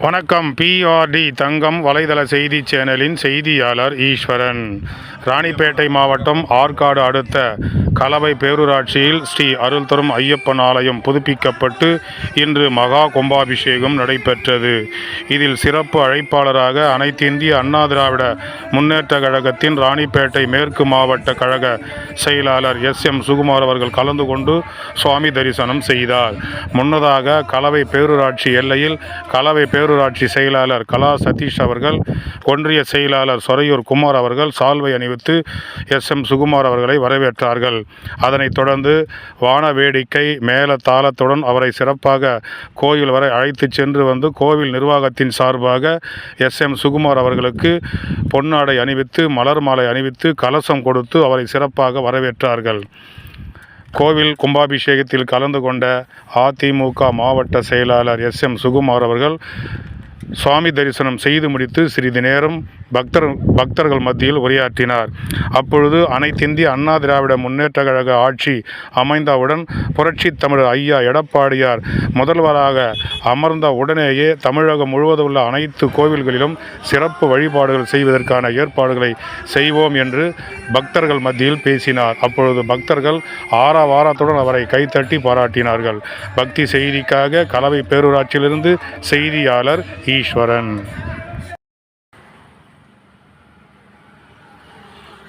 வணக்கம். பிஆர்டி தங்கம் வலைதள செய்தி சேனலின் செய்தியாளர் ஈஸ்வரன். ராணிப்பேட்டை மாவட்டம் ஆற்காடு அடுத்த கலவை பேரூராட்சியில் ஸ்ரீ அருள் தரும் ஐயப்பன் ஆலயம் புதுப்பிக்கப்பட்டு இன்று மகா கும்பாபிஷேகம் நடைபெற்றது. இதில் சிறப்பு அழைப்பாளராக அனைத்து இந்திய அண்ணா திராவிட முன்னேற்ற கழகத்தின் ராணிப்பேட்டை மேற்கு மாவட்ட கழக செயலாளர் எஸ். எம். சுகுமார் அவர்கள் கலந்து கொண்டு சுவாமி தரிசனம் செய்தார். முன்னதாக கலவை பேரூராட்சி எல்லையில் கலவை பேரூராட்சி செயலாளர் கலா சதீஷ் அவர்கள் ஒன்றிய செயலாளர் சொரையூர் குமார் அவர்கள் சால்வை அணிவித்து எஸ். எம். சுகுமார் அவர்களை வரவேற்றார்கள். அதனைத் தொடர்ந்து வான வேடிக்கை மேல தாளத்துடன் அவரை சிறப்பாக கோயில் வரை அழைத்துச் சென்று வந்து கோவில் நிர்வாகத்தின் சார்பாக எஸ் எம் சுகுமார் அவர்களுக்கு பொன்னாடை அணிவித்து மலர் மாலை அணிவித்து கலசம் கொடுத்து அவரை சிறப்பாக வரவேற்றார்கள். கோவில் கும்பாபிஷேகத்தில் கலந்து கொண்ட அதிமுக மாவட்ட செயலாளர் எஸ் எம் சுகுமார் அவர்கள் சுவாமி தரிசனம் செய்து முடித்து சிறிது நேரம் பக்தர் பக்தர்கள் மத்தியில் உரையாற்றினார். அப்பொழுது அனைத்திந்திய அண்ணா திராவிட முன்னேற்ற கழக ஆட்சி அமைந்தவுடன் புரட்சி தமிழர் ஐயா எடப்பாடியார் முதல்வராக அமர்ந்த உடனேயே தமிழகம் முழுவதும் உள்ள அனைத்து கோவில்களிலும் சிறப்பு வழிபாடுகள் செய்வதற்கான ஏற்பாடுகளை செய்வோம் என்று பக்தர்கள் மத்தியில் பேசினார். அப்பொழுது பக்தர்கள் ஆறாவாரத்துடன் அவரை கைத்தட்டி பாராட்டினார்கள். பக்தி செய்திக்காக கலவை பேரூராட்சியிலிருந்து செய்தியாளர் ஈஸ்வரன்.